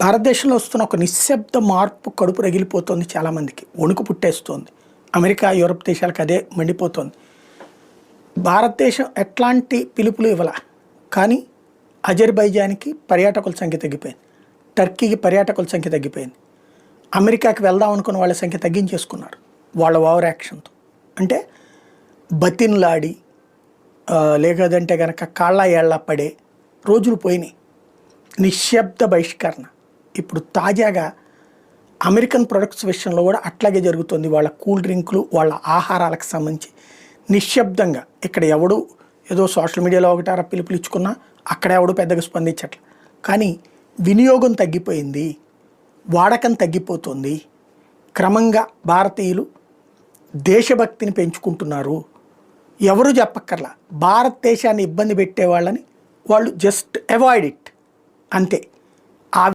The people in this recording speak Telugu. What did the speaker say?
భారతదేశంలో వస్తున్న ఒక నిశ్శబ్ద మార్పు కడుపు రగిలిపోతుంది చాలామందికి. వణుకు పుట్టేస్తోంది. అమెరికా యూరప్ దేశాలకు అదే మండిపోతోంది. భారతదేశం ఎట్లాంటి పిలుపులు ఇవ్వాల? కానీ అజర్బైజాన్కి పర్యాటకుల సంఖ్య తగ్గిపోయింది. టర్కీకి పర్యాటకుల సంఖ్య తగ్గిపోయింది. అమెరికాకి వెళ్దాం అనుకున్న వాళ్ళ సంఖ్య తగ్గించేసుకున్నారు వాళ్ళ ఓవర్ యాక్షన్తో. అంటే బతిన్లాడి లేదంటే లేకదంటే కనుక కాళ్ళ ఏళ్ళ పడే రోజులు పోయినాయి. నిశ్శబ్ద బహిష్కరణ. ఇప్పుడు తాజాగా అమెరికన్ ప్రొడక్ట్స్ విషయంలో కూడా అట్లాగే జరుగుతుంది. వాళ్ళ కూల్ డ్రింకులు వాళ్ళ ఆహారాలకు సంబంధించి నిశ్శబ్దంగా ఇక్కడ ఎవడు ఏదో సోషల్ మీడియాలో ఒకటారా పిలుపులు ఇచ్చుకున్నా అక్కడ ఎవడు పెద్దగా స్పందించట్ల. కానీ వినియోగం తగ్గిపోయింది వాడకం తగ్గిపోతుంది. క్రమంగా భారతీయులు దేశభక్తిని పెంచుకుంటున్నారు. ఎవరు చెప్పక్కర్లా భారతదేశాన్ని ఇబ్బంది పెట్టే వాళ్ళని వాళ్ళు జస్ట్ అవాయిడ్ ఇట్. అంతే.